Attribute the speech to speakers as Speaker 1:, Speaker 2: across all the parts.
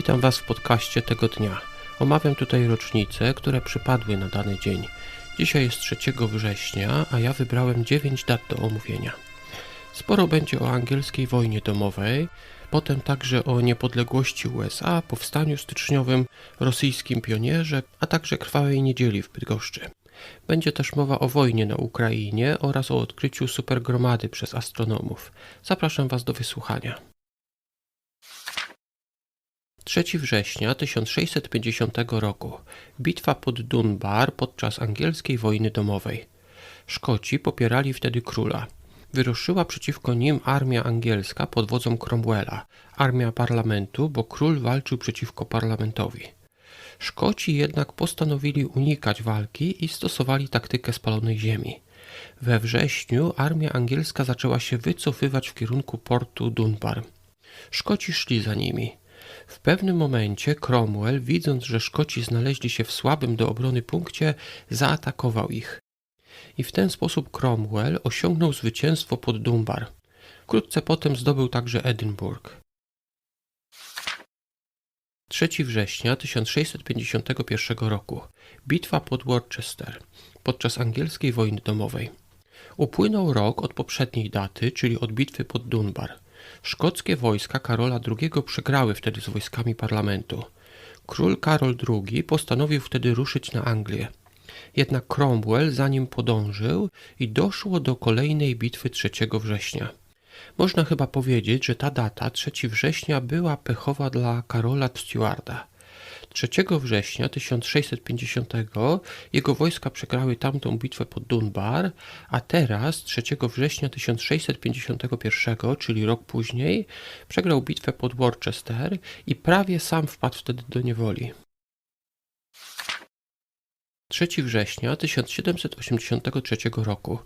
Speaker 1: Witam Was w podcaście tego dnia. Omawiam tutaj rocznice, które przypadły na dany dzień. Dzisiaj jest 3 września, a ja wybrałem 9 dat do omówienia. Sporo będzie o angielskiej wojnie domowej, potem także o niepodległości USA, powstaniu styczniowym, rosyjskim pionierze, a także krwawej niedzieli w Bydgoszczy. Będzie też mowa o wojnie na Ukrainie oraz o odkryciu supergromady przez astronomów. Zapraszam Was do wysłuchania. 3 września 1650 roku. Bitwa pod Dunbar podczas angielskiej wojny domowej. Szkoci popierali wtedy króla. Wyruszyła przeciwko nim armia angielska pod wodzą Cromwella, armia parlamentu, bo król walczył przeciwko parlamentowi. Szkoci jednak postanowili unikać walki i stosowali taktykę spalonej ziemi. We wrześniu armia angielska zaczęła się wycofywać w kierunku portu Dunbar. Szkoci szli za nimi. W pewnym momencie Cromwell, widząc, że Szkoci znaleźli się w słabym do obrony punkcie, zaatakował ich. I w ten sposób Cromwell osiągnął zwycięstwo pod Dunbar. Wkrótce potem zdobył także Edynburg. 3 września 1651 roku. Bitwa pod Worcester podczas angielskiej wojny domowej. Upłynął rok od poprzedniej daty, czyli od bitwy pod Dunbar. Szkockie wojska Karola II przegrały wtedy z wojskami parlamentu. Król Karol II postanowił wtedy ruszyć na Anglię. Jednak Cromwell za nim podążył i doszło do kolejnej bitwy 3 września. Można chyba powiedzieć, że ta data, 3 września, była pechowa dla Karola Stewarda. 3 września 1650 jego wojska przegrały tamtą bitwę pod Dunbar, a teraz 3 września 1651, czyli rok później, przegrał bitwę pod Worcester i prawie sam wpadł wtedy do niewoli. 3 września 1783 roku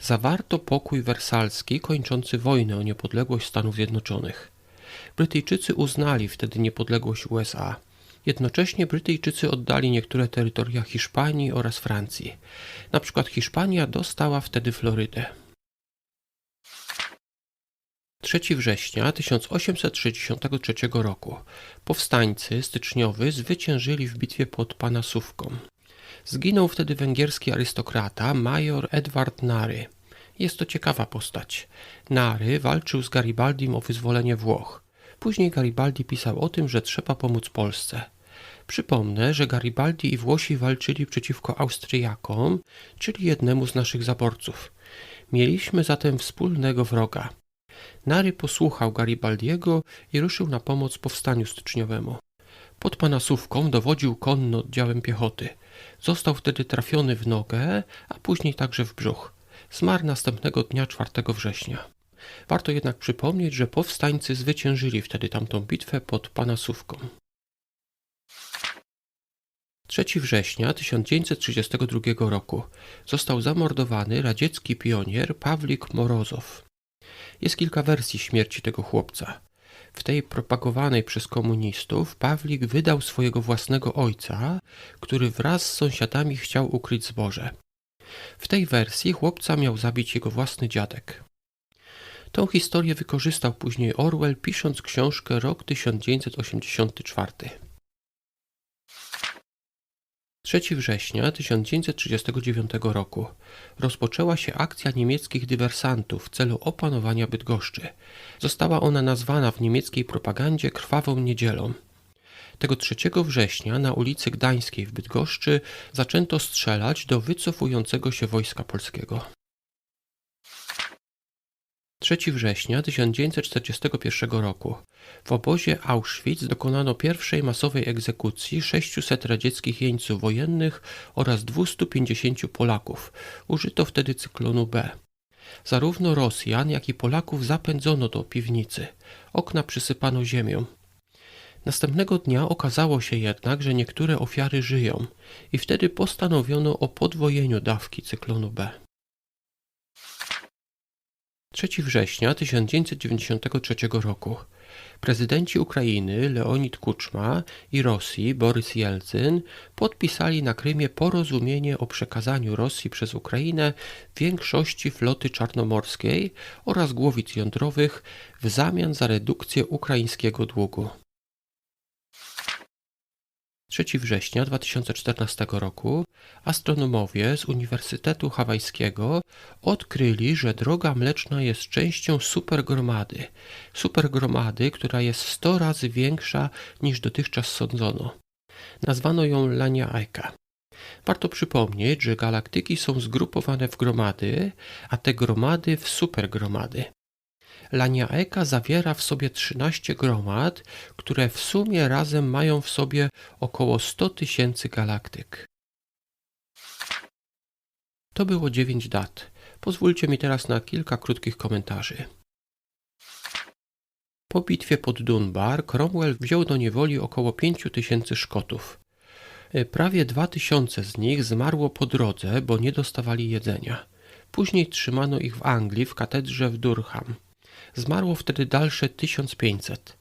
Speaker 1: zawarto pokój wersalski kończący wojnę o niepodległość Stanów Zjednoczonych. Brytyjczycy uznali wtedy niepodległość USA. Jednocześnie Brytyjczycy oddali niektóre terytoria Hiszpanii oraz Francji. Na przykład Hiszpania dostała wtedy Florydę. 3 września 1863 roku powstańcy styczniowy zwyciężyli w bitwie pod Panasówką. Zginął wtedy węgierski arystokrata major Edward Nary. Jest to ciekawa postać. Nary walczył z Garibaldim o wyzwolenie Włoch. Później Garibaldi pisał o tym, że trzeba pomóc Polsce. Przypomnę, że Garibaldi i Włosi walczyli przeciwko Austriakom, czyli jednemu z naszych zaborców. Mieliśmy zatem wspólnego wroga. Nary posłuchał Garibaldiego i ruszył na pomoc powstaniu styczniowemu. Pod Panasówką dowodził konno oddziałem piechoty. Został wtedy trafiony w nogę, a później także w brzuch. Zmarł następnego dnia 4 września. Warto jednak przypomnieć, że powstańcy zwyciężyli wtedy tamtą bitwę pod Panasówką. 3 września 1932 roku został zamordowany radziecki pionier Pawlik Morozow. Jest kilka wersji śmierci tego chłopca. W tej propagowanej przez komunistów Pawlik wydał swojego własnego ojca, który wraz z sąsiadami chciał ukryć zboże. W tej wersji chłopca miał zabić jego własny dziadek. Tą historię wykorzystał później Orwell, pisząc książkę Rok 1984. 3 września 1939 roku rozpoczęła się akcja niemieckich dywersantów w celu opanowania Bydgoszczy. Została ona nazwana w niemieckiej propagandzie Krwawą Niedzielą. Tego 3 września na ulicy Gdańskiej w Bydgoszczy zaczęto strzelać do wycofującego się wojska polskiego. 3 września 1941 roku w obozie Auschwitz dokonano pierwszej masowej egzekucji 600 radzieckich jeńców wojennych oraz 250 Polaków. Użyto wtedy cyklonu B. Zarówno Rosjan, jak i Polaków zapędzono do piwnicy. Okna przysypano ziemią. Następnego dnia okazało się jednak, że niektóre ofiary żyją i wtedy postanowiono o podwojeniu dawki cyklonu B. 3 września 1993 roku prezydenci Ukrainy Leonid Kuczma i Rosji Borys Jelcyn podpisali na Krymie porozumienie o przekazaniu Rosji przez Ukrainę większości floty czarnomorskiej oraz głowic jądrowych w zamian za redukcję ukraińskiego długu. 3 września 2014 roku astronomowie z Uniwersytetu Hawajskiego odkryli, że droga mleczna jest częścią supergromady. Supergromady, która jest 100 razy większa niż dotychczas sądzono. Nazwano ją Laniaeka. Warto przypomnieć, że galaktyki są zgrupowane w gromady, a te gromady w supergromady. Laniaeka zawiera w sobie 13 gromad, które w sumie razem mają w sobie około 100 tysięcy galaktyk. To było 9 dat. Pozwólcie mi teraz na kilka krótkich komentarzy. Po bitwie pod Dunbar Cromwell wziął do niewoli około 5 tysięcy Szkotów. Prawie 2000 z nich zmarło po drodze, bo nie dostawali jedzenia. Później trzymano ich w Anglii w katedrze w Durham. Zmarło wtedy dalsze 1500.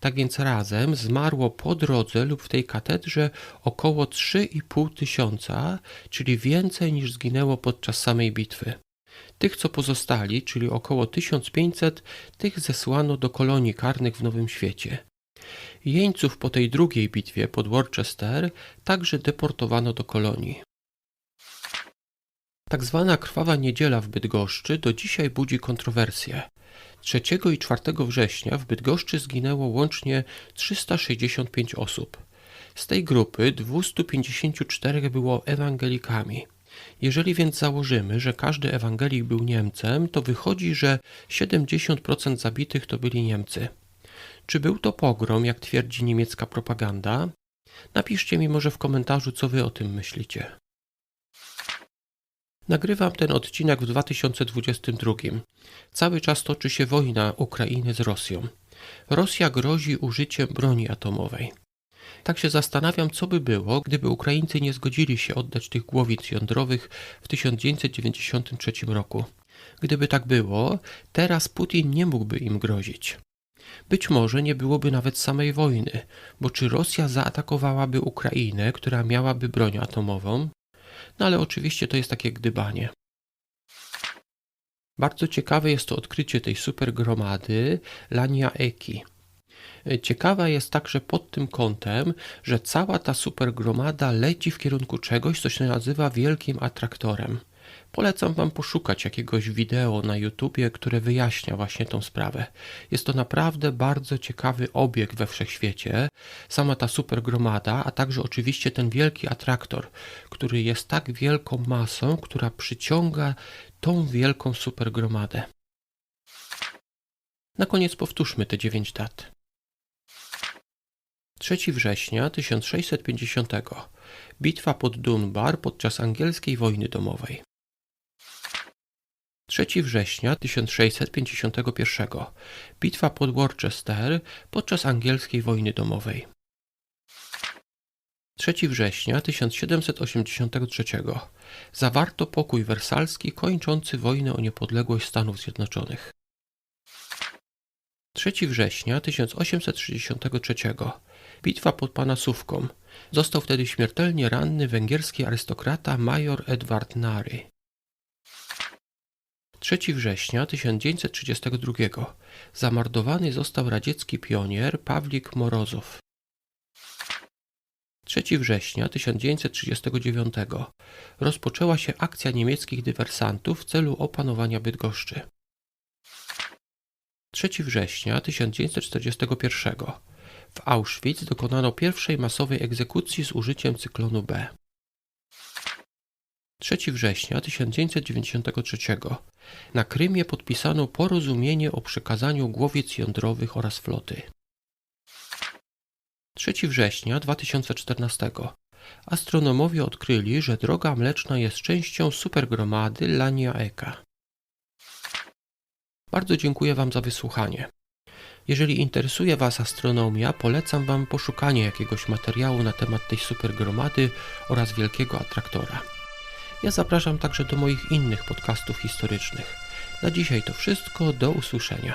Speaker 1: Tak więc razem zmarło po drodze lub w tej katedrze około 3,5 tysiąca, czyli więcej niż zginęło podczas samej bitwy. Tych, co pozostali, czyli około 1500, tych zesłano do kolonii karnych w Nowym Świecie. Jeńców po tej drugiej bitwie pod Worcester także deportowano do kolonii. Tak zwana krwawa niedziela w Bydgoszczy do dzisiaj budzi kontrowersje. 3 i 4 września w Bydgoszczy zginęło łącznie 365 osób. Z tej grupy 254 było ewangelikami. Jeżeli więc założymy, że każdy ewangelik był Niemcem, to wychodzi, że 70% zabitych to byli Niemcy. Czy był to pogrom, jak twierdzi niemiecka propaganda? Napiszcie mi może w komentarzu, co wy o tym myślicie. Nagrywam ten odcinek w 2022. Cały czas toczy się wojna Ukrainy z Rosją. Rosja grozi użyciem broni atomowej. Tak się zastanawiam, co by było, gdyby Ukraińcy nie zgodzili się oddać tych głowic jądrowych w 1993 roku. Gdyby tak było, teraz Putin nie mógłby im grozić. Być może nie byłoby nawet samej wojny, bo czy Rosja zaatakowałaby Ukrainę, która miałaby broń atomową? No ale oczywiście to jest takie gdybanie. Bardzo ciekawe jest to odkrycie tej supergromady Lania Eki. Ciekawa jest także pod tym kątem, że cała ta supergromada leci w kierunku czegoś, co się nazywa wielkim atraktorem. Polecam Wam poszukać jakiegoś wideo na YouTubie, które wyjaśnia właśnie tą sprawę. Jest to naprawdę bardzo ciekawy obiekt we wszechświecie. Sama ta supergromada, a także oczywiście ten wielki atraktor, który jest tak wielką masą, która przyciąga tą wielką supergromadę. Na koniec powtórzmy te dziewięć dat. 3 września 1650. Bitwa pod Dunbar podczas angielskiej wojny domowej. 3 września 1651. Bitwa pod Worcester podczas angielskiej wojny domowej. 3 września 1783. Zawarto pokój wersalski kończący wojnę o niepodległość Stanów Zjednoczonych. 3 września 1863. Bitwa pod Panasówką. Został wtedy śmiertelnie ranny węgierski arystokrata major Edward Nary. 3 września 1932 zamordowany został radziecki pionier Pawlik Morozow. 3 września 1939 rozpoczęła się akcja niemieckich dywersantów w celu opanowania Bydgoszczy. 3 września 1941 w Auschwitz dokonano pierwszej masowej egzekucji z użyciem cyklonu B. 3 września 1993 na Krymie podpisano porozumienie o przekazaniu głowiec jądrowych oraz floty. 3 września 2014 astronomowie odkryli, że droga mleczna jest częścią supergromady Lania Eka. Bardzo dziękuję Wam za wysłuchanie. Jeżeli interesuje Was astronomia, polecam Wam poszukanie jakiegoś materiału na temat tej supergromady oraz wielkiego atraktora. Ja zapraszam także do moich innych podcastów historycznych. Na dzisiaj to wszystko, do usłyszenia.